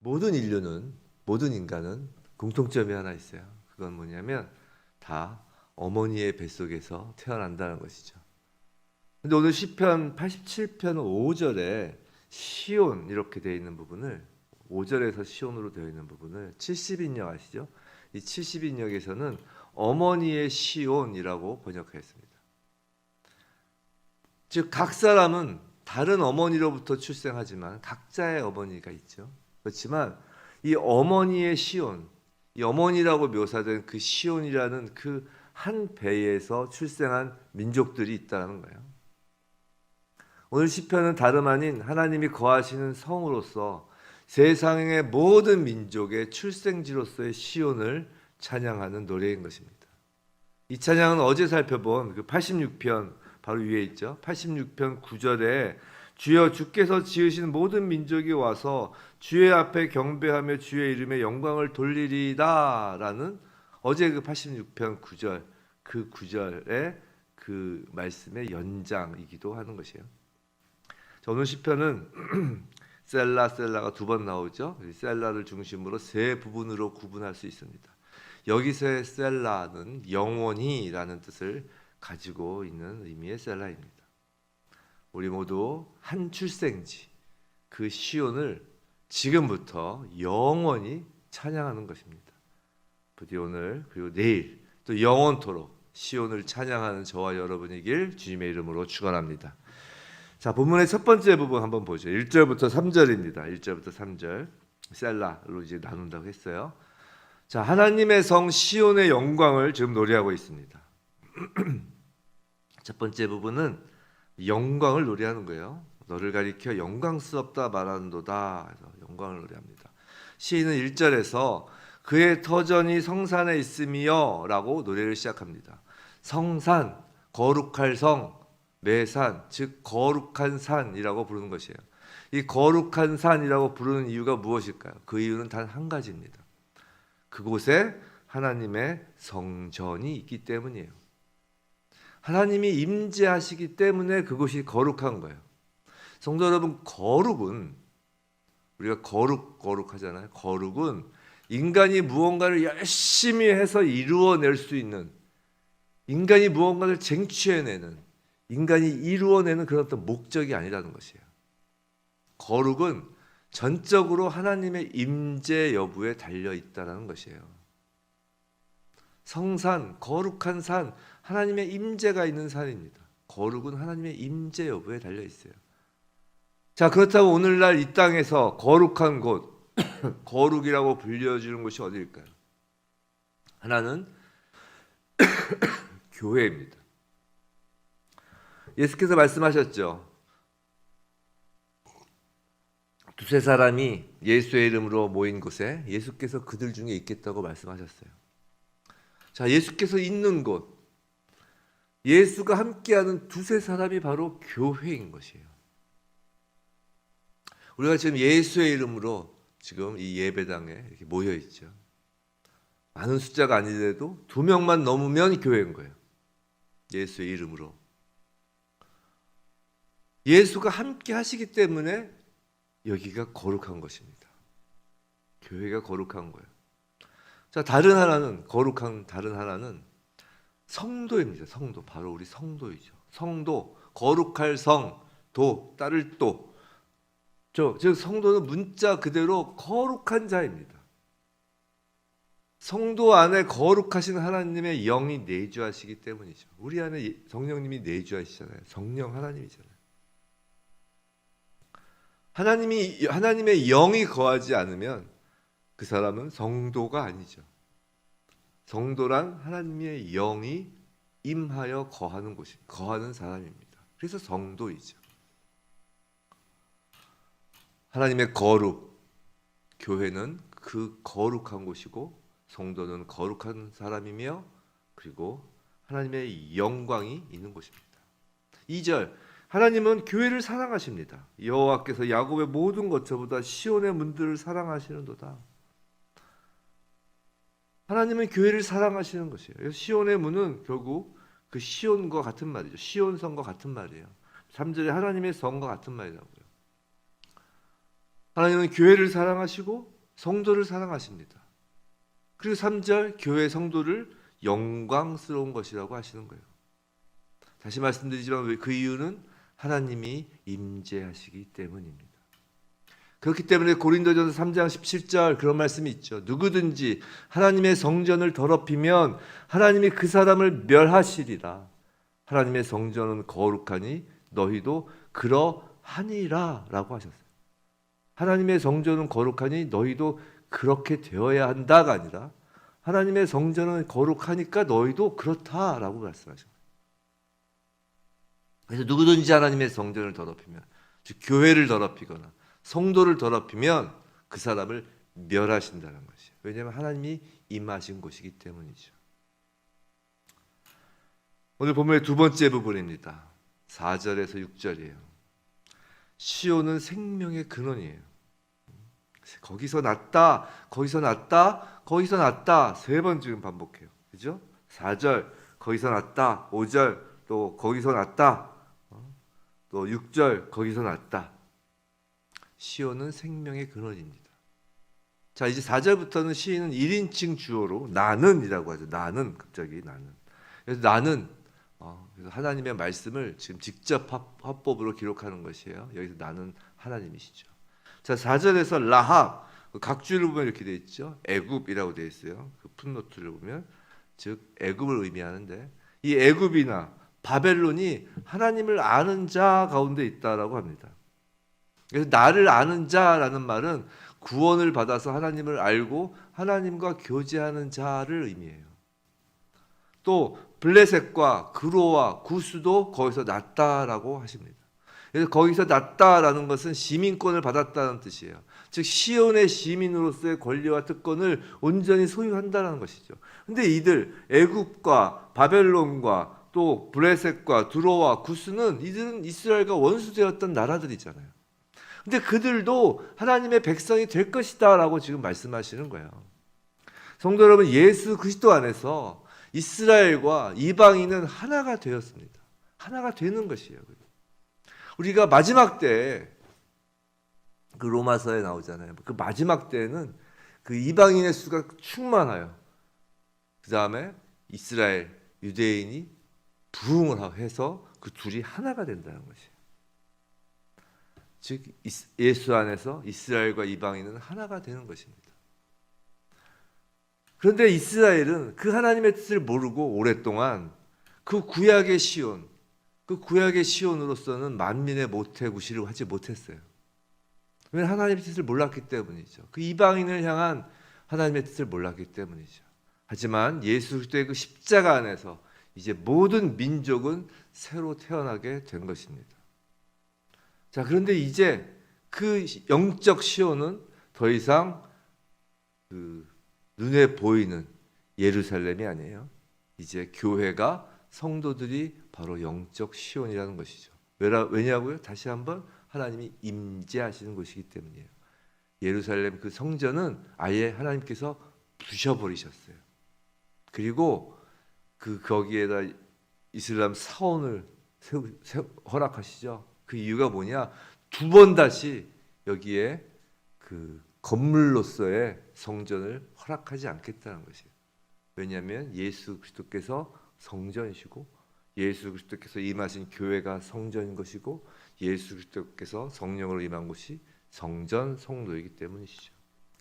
모든 인류는 모든 인간은 공통점이 하나 있어요. 그건 뭐냐면 다 어머니의 뱃속에서 태어난다는 것이죠. 근데 오늘 시편 87편 5절에 시온 이렇게 되어 있는 부분을 5절에서 시온으로 되어 있는 부분을 70인역 아시죠? 이 70인역에서는 어머니의 시온이라고 번역했습니다. 즉 각 사람은 다른 어머니로부터 출생하지만 각자의 어머니가 있죠. 그렇지만 이 어머니의 시온, 이 어머니라고 묘사된 그 시온이라는 그 한 배에서 출생한 민족들이 있다는 거예요. 오늘 시편은 다름 아닌 하나님이 거하시는 성으로서 세상의 모든 민족의 출생지로서의 시온을 찬양하는 노래인 것입니다. 이 찬양은 어제 살펴본 그 86편 바로 위에 있죠. 86편 9절에 주여 주께서 지으신 모든 민족이 와서 주의 앞에 경배하며 주의 이름에 영광을 돌리리다라는 어제 그 86편 9절 그 9절의 그 말씀의 연장이기도 하는 것이에요. 자, 오늘 시편은 셀라 셀라가 두 번 나오죠. 이 셀라를 중심으로 세 부분으로 구분할 수 있습니다. 여기서의 셀라는 영원히라는 뜻을 가지고 있는 의미의 셀라입니다. 우리 모두 한 출생지 그 시온을 지금부터 영원히 찬양하는 것입니다. 부디 오늘 그리고 내일 또 영원토록 시온을 찬양하는 저와 여러분이길 주님의 이름으로 축원합니다. 자, 본문의 첫 번째 부분 한번 보죠. 1절부터 3절입니다. 1절부터 3절. 셀라로 이제 나눈다고 했어요. 자, 하나님의 성 시온의 영광을 지금 노래하고 있습니다. 첫 번째 부분은 영광을 노래하는 거예요. 너를 가리켜 영광스럽다 말하는도다. 영광을 노래합니다. 시인은 1절에서 그의 터전이 성산에 있으며라고 노래를 시작합니다. 성산, 거룩할 성, 매산, 즉 거룩한 산이라고 부르는 것이에요. 이 거룩한 산이라고 부르는 이유가 무엇일까요? 그 이유는 단 한 가지입니다. 그곳에 하나님의 성전이 있기 때문이에요. 하나님이 임재하시기 때문에 그곳이 거룩한 거예요. 성도 여러분, 거룩은 우리가 거룩 거룩하잖아요. 거룩은 인간이 무언가를 열심히 해서 이루어낼 수 있는 인간이 무언가를 쟁취해내는 인간이 이루어내는 그런 어떤 목적이 아니라는 것이에요. 거룩은 전적으로 하나님의 임재 여부에 달려 있다라는 것이에요. 성산, 거룩한 산, 하나님의 임재가 있는 산입니다. 거룩은 하나님의 임재 여부에 달려 있어요. 자, 그렇다고 오늘날 이 땅에서 거룩한 곳, 거룩이라고 불려지는 곳이 어디일까요? 하나는 교회입니다. 예수께서 말씀하셨죠. 두세 사람이 예수의 이름으로 모인 곳에 예수께서 그들 중에 있겠다고 말씀하셨어요. 자, 예수께서 있는 곳, 예수가 함께하는 두세 사람이 바로 교회인 것이에요. 우리가 지금 예수의 이름으로 지금 이 예배당에 이렇게 모여 있죠. 많은 숫자가 아니더라도 두 명만 넘으면 교회인 거예요. 예수의 이름으로. 예수가 함께 하시기 때문에 여기가 거룩한 것입니다. 교회가 거룩한 거예요. 자, 다른 하나는 거룩한 다른 하나는 성도입니다. 성도 바로 우리 성도이죠. 성도 거룩할 성, 도 따를 도. 저, 즉 성도는 문자 그대로 거룩한 자입니다. 성도 안에 거룩하신 하나님의 영이 내주하시기 때문이죠. 우리 안에 성령님이 내주하시잖아요. 성령 하나님이잖아요. 하나님이 하나님의 영이 거하지 않으면 그 사람은 성도가 아니죠. 성도란 하나님의 영이 임하여 거하는 곳이 거하는 사람입니다. 그래서 성도이죠. 하나님의 거룩 교회는 그 거룩한 곳이고 성도는 거룩한 사람이며 그리고 하나님의 영광이 있는 곳입니다. 2절 하나님은 교회를 사랑하십니다. 여호와께서 야곱의 모든 것처보다 시온의 문들을 사랑하시는도다. 하나님은 교회를 사랑하시는 것이에요. 시온의 문은 결국 그 시온과 같은 말이죠. 시온성과 같은 말이에요. 3절에 하나님의 성과 같은 말이라고요. 하나님은 교회를 사랑하시고 성도를 사랑하십니다. 그리고 3절 교회 성도를 영광스러운 것이라고 하시는 거예요. 다시 말씀드리지만 그 이유는 하나님이 임재하시기 때문입니다. 그렇기 때문에 고린도전서 3장 17절 그런 말씀이 있죠. 누구든지 하나님의 성전을 더럽히면 하나님이 그 사람을 멸하시리라. 하나님의 성전은 거룩하니 너희도 그러하니라라고 하셨어요. 하나님의 성전은 거룩하니 너희도 그렇게 되어야 한다가 아니라 하나님의 성전은 거룩하니까 너희도 그렇다라고 말씀하신 거예요. 그래서 누구든지 하나님의 성전을 더럽히면 즉 교회를 더럽히거나 성도를 더럽히면 그 사람을 멸하신다는 것이에요. 왜냐하면 하나님이 임하신 곳이기 때문이죠. 오늘 본문의 두 번째 부분입니다. 4절에서 6절이에요. 시온은 생명의 근원이에요. 거기서 났다, 거기서 났다, 거기서 났다 세 번 지금 반복해요. 그죠? 4절 거기서 났다, 5절 또 거기서 났다, 어? 또 6절 거기서 났다. 시온은 생명의 근원입니다. 자, 이제 4절부터는 시인은 1인칭 주어로 나는이라고 하죠. 나는 갑자기 나는. 그래서 나는 어, 그래서 하나님의 말씀을 지금 직접 합, 합법으로 기록하는 것이에요. 여기서 나는 하나님이시죠. 자, 4절에서 라합 그 각주를 보면 이렇게 돼 있죠. 애굽이라고 돼 있어요. 그 풋노트를 보면 즉 애굽을 의미하는데 이 애굽이나 바벨론이 하나님을 아는 자 가운데 있다라고 합니다. 그래서 나를 아는 자라는 말은 구원을 받아서 하나님을 알고 하나님과 교제하는 자를 의미해요. 또 블레셋과 그로와 구스도 거기서 났다라고 하십니다. 그래서 거기서 났다라는 것은 시민권을 받았다는 뜻이에요. 즉 시온의 시민으로서의 권리와 특권을 온전히 소유한다는 것이죠. 근데 이들 애굽과 바벨론과 또 블레셋과 두로와 구스는 이들은 이스라엘과 원수되었던 나라들이잖아요. 근데 그들도 하나님의 백성이 될 것이다라고 지금 말씀하시는 거예요. 성도 여러분, 예수 그리스도 안에서 이스라엘과 이방인은 하나가 되었습니다. 하나가 되는 것이에요. 우리가 마지막 때그 로마서에 나오잖아요. 그 마지막 때는 그 이방인의 수가 충만해요. 그 다음에 이스라엘 유대인이 부흥을 해서 그 둘이 하나가 된다는 것이에요. 즉 예수 안에서 이스라엘과 이방인은 하나가 되는 것입니다. 그런데 이스라엘은 그 하나님의 뜻을 모르고 오랫동안 그 구약의 시온, 그 구약의 시온으로서는 만민의 모태구시를 하지 못했어요. 왜 하나님의 뜻을 몰랐기 때문이죠. 그 이방인을 향한 하나님의 뜻을 몰랐기 때문이죠. 하지만 예수 그리스도의 그 십자가 안에서 이제 모든 민족은 새로 태어나게 된 것입니다. 자, 그런데 이제 그 영적 시온은 더 이상 그 눈에 보이는 예루살렘이 아니에요. 이제 교회가 성도들이 바로 영적 시온이라는 것이죠. 왜냐고요? 다시 한번 하나님이 임재하시는 곳이기 때문이에요. 예루살렘 그 성전은 아예 하나님께서 부셔버리셨어요. 그리고 그 거기에다 이슬람 사원을 세우, 세우, 허락하시죠. 그 이유가 뭐냐? 두 번 다시 여기에 그 건물로서의 성전을 허락하지 않겠다는 것이에요. 왜냐하면 예수 그리스도께서 성전이시고 예수 그리스도께서 임하신 교회가 성전인 것이고 예수 그리스도께서 성령으로 임한 곳이 성전 성도이기 때문이시죠.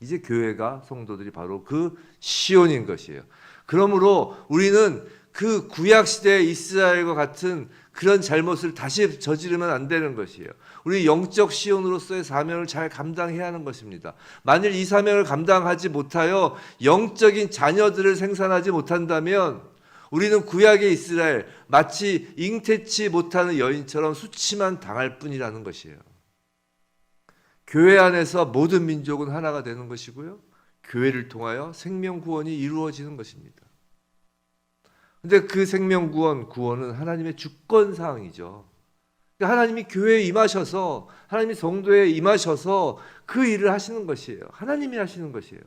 이제 교회가 성도들이 바로 그 시온인 것이에요. 그러므로 우리는 그 구약 시대 이스라엘과 같은 그런 잘못을 다시 저지르면 안 되는 것이에요. 우리 영적 시온으로서의 사명을 잘 감당해야 하는 것입니다. 만일 이 사명을 감당하지 못하여 영적인 자녀들을 생산하지 못한다면 우리는 구약의 이스라엘 마치 잉태치 못하는 여인처럼 수치만 당할 뿐이라는 것이에요. 교회 안에서 모든 민족은 하나가 되는 것이고요. 교회를 통하여 생명 구원이 이루어지는 것입니다. 근데 그 생명 구원, 구원은 하나님의 주권 사항이죠. 그러니까 하나님이 교회에 임하셔서 하나님이 성도에 임하셔서 그 일을 하시는 것이에요. 하나님이 하시는 것이에요.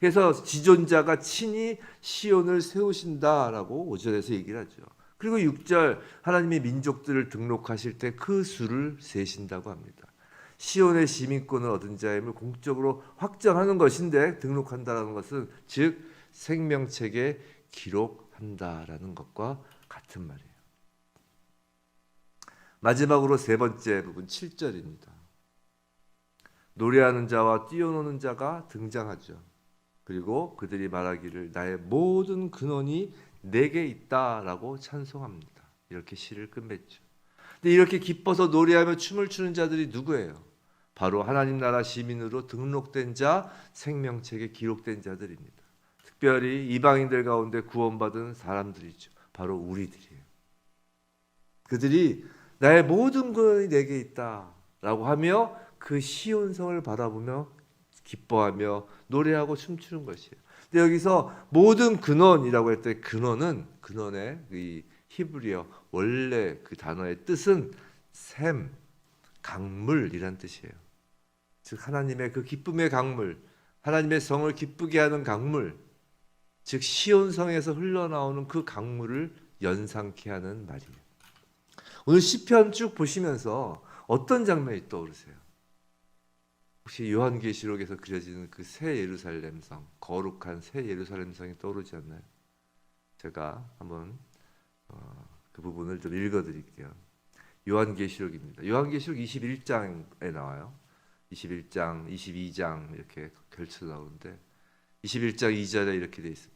그래서 지존자가 친히 시온을 세우신다라고 5절에서 얘기를 하죠. 그리고 6절 하나님의 민족들을 등록하실 때 그 수를 세신다고 합니다. 시온의 시민권을 얻은 자임을 공적으로 확정하는 것인데 등록한다라는 것은 즉 생명책에 기록 한다라는 것과 같은 말이에요. 마지막으로 세 번째 부분 7절입니다. 노래하는 자와 뛰어노는 자가 등장하죠. 그리고 그들이 말하기를 나의 모든 근원이 내게 있다라고 찬송합니다. 이렇게 시를 끝맺죠. 근데 이렇게 기뻐서 노래하며 춤을 추는 자들이 누구예요? 바로 하나님 나라 시민으로 등록된 자, 생명책에 기록된 자들입니다. 특별히 이방인들 가운데 구원받은 사람들이죠. 바로 우리들이에요. 그들이 나의 모든 근원이 내게 있다라고 하며 그 시온성을 바라보며 기뻐하며 노래하고 춤추는 것이에요. 근데 여기서 모든 근원이라고 할 때 근원은 근원의 이 히브리어 원래 그 단어의 뜻은 샘, 강물이란 뜻이에요. 즉 하나님의 그 기쁨의 강물, 하나님의 성을 기쁘게 하는 강물, 즉 시온성에서 흘러나오는 그 강물을 연상케 하는 말이에요. 오늘 시편 쭉 보시면서 어떤 장면이 떠오르세요? 혹시 요한계시록에서 그려지는 그 새 예루살렘 성, 거룩한 새 예루살렘 성이 떠오르지 않나요? 제가 한번 어, 그 부분을 좀 읽어드릴게요. 요한계시록입니다. 요한계시록 21장에 나와요. 21장, 22장 이렇게 걸쳐 나오는데 21장 2절에 이렇게 돼 있습니다.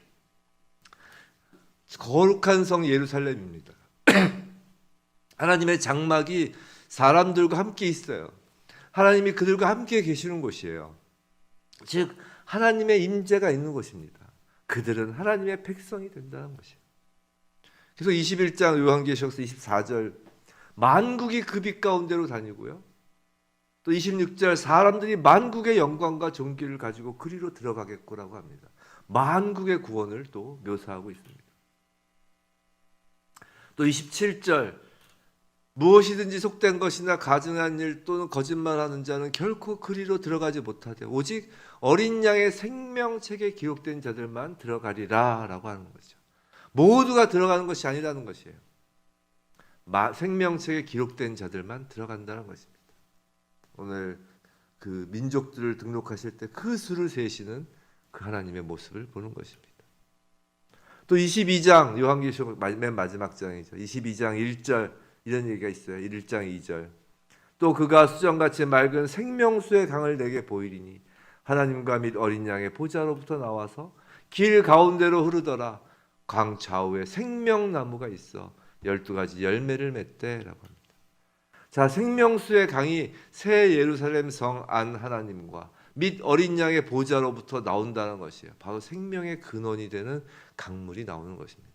거룩한 성 예루살렘입니다. 하나님의 장막이 사람들과 함께 있어요. 하나님이 그들과 함께 계시는 곳이에요. 즉 하나님의 임재가 있는 곳입니다. 그들은 하나님의 백성이 된다는 것이에요. 그래서 21장 요한계시록서 24절 만국이 그 빛 가운데로 다니고요. 또 26절 사람들이 만국의 영광과 존귀를 가지고 그리로 들어가겠고라고 합니다. 만국의 구원을 또 묘사하고 있습니다. 또 27절 무엇이든지 속된 것이나 가증한 일 또는 거짓말하는 자는 결코 그리로 들어가지 못하되 오직 어린 양의 생명책에 기록된 자들만 들어가리라라고 하는 거죠. 모두가 들어가는 것이 아니라는 것이에요. 마, 생명책에 기록된 자들만 들어간다는 것입니다. 오늘 그 민족들을 등록하실 때 그 수를 세시는 그 하나님의 모습을 보는 것입니다. 또 22장 요한계시록 맨 마지막 장이죠. 22장 1절 이런 얘기가 있어요. 1장 2절. 또 그가 수정같이 맑은 생명수의 강을 내게 보이리니 하나님과 및 어린 양의 보좌로부터 나와서 길 가운데로 흐르더라. 강 좌우에 생명나무가 있어 열두 가지 열매를 맺대라고 합니다. 자, 생명수의 강이 새 예루살렘 성 안 하나님과 및 어린 양의 보좌로부터 나온다는 것이에요. 바로 생명의 근원이 되는 강물이 나오는 것입니다.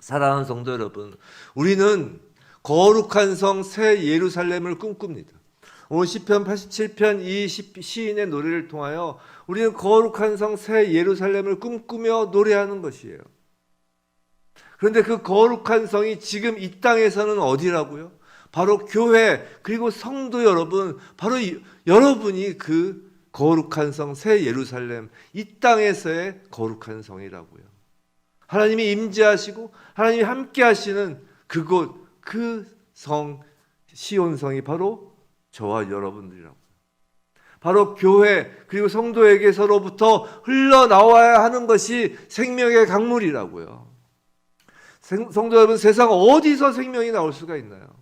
사랑하는 성도 여러분, 우리는 거룩한 성 새 예루살렘을 꿈꿉니다. 오늘 시편 87편 이 시인의 노래를 통하여 우리는 거룩한 성 새 예루살렘을 꿈꾸며 노래하는 것이에요. 그런데 그 거룩한 성이 지금 이 땅에서는 어디라고요? 바로 교회 그리고 성도 여러분, 바로 이, 여러분이 그 거룩한 성 새 예루살렘 이 땅에서의 거룩한 성이라고요. 하나님이 임재하시고 하나님이 함께 하시는 그곳 그 성 시온성이 바로 저와 여러분들이라고. 바로 교회 그리고 성도에게서로부터 흘러나와야 하는 것이 생명의 강물이라고요. 성도 여러분 세상 어디서 생명이 나올 수가 있나요?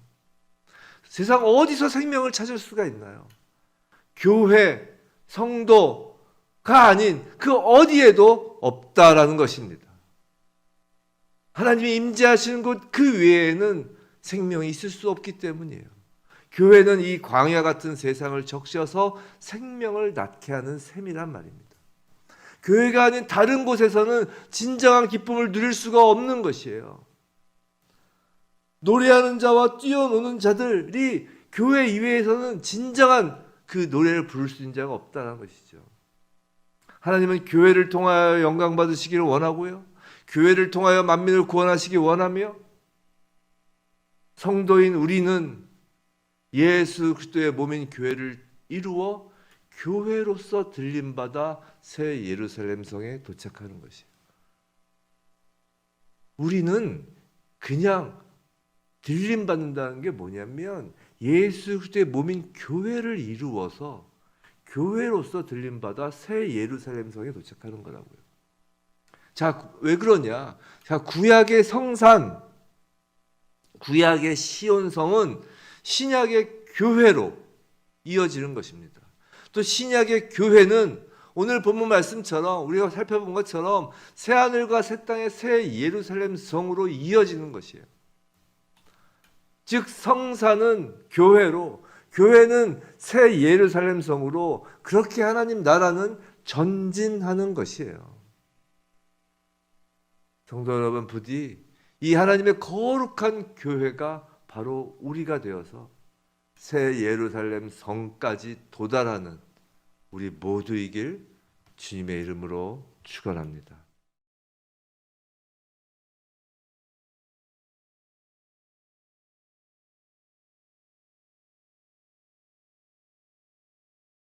세상 어디서 생명을 찾을 수가 있나요? 교회, 성도가 아닌 그 어디에도 없다라는 것입니다. 하나님이 임재하시는 곳 그 외에는 생명이 있을 수 없기 때문이에요. 교회는 이 광야 같은 세상을 적셔서 생명을 낳게 하는 셈이란 말입니다. 교회가 아닌 다른 곳에서는 진정한 기쁨을 누릴 수가 없는 것이에요. 노래하는 자와 뛰어노는 자들이 교회 이외에서는 진정한 그 노래를 부를 수 있는 자가 없다는 것이죠. 하나님은 교회를 통하여 영광 받으시기를 원하고요. 교회를 통하여 만민을 구원하시기 원하며 성도인 우리는 예수 그리스도의 몸인 교회를 이루어 교회로서 들림받아 새 예루살렘 성에 도착하는 것이에요. 우리는 그냥 들림 받는다는 게 뭐냐면 예수 그리스도의 몸인 교회를 이루어서 교회로서 들림 받아 새 예루살렘 성에 도착하는 거라고요. 자, 왜 그러냐? 자, 구약의 성산 구약의 시온성은 신약의 교회로 이어지는 것입니다. 또 신약의 교회는 오늘 본문 말씀처럼 우리가 살펴본 것처럼 새 하늘과 새 땅의 새 예루살렘 성으로 이어지는 것이에요. 즉 성사는 교회로 교회는 새 예루살렘 성으로 그렇게 하나님 나라는 전진하는 것이에요. 성도 여러분 부디 이 하나님의 거룩한 교회가 바로 우리가 되어서 새 예루살렘 성까지 도달하는 우리 모두이길 주님의 이름으로 축원합니다.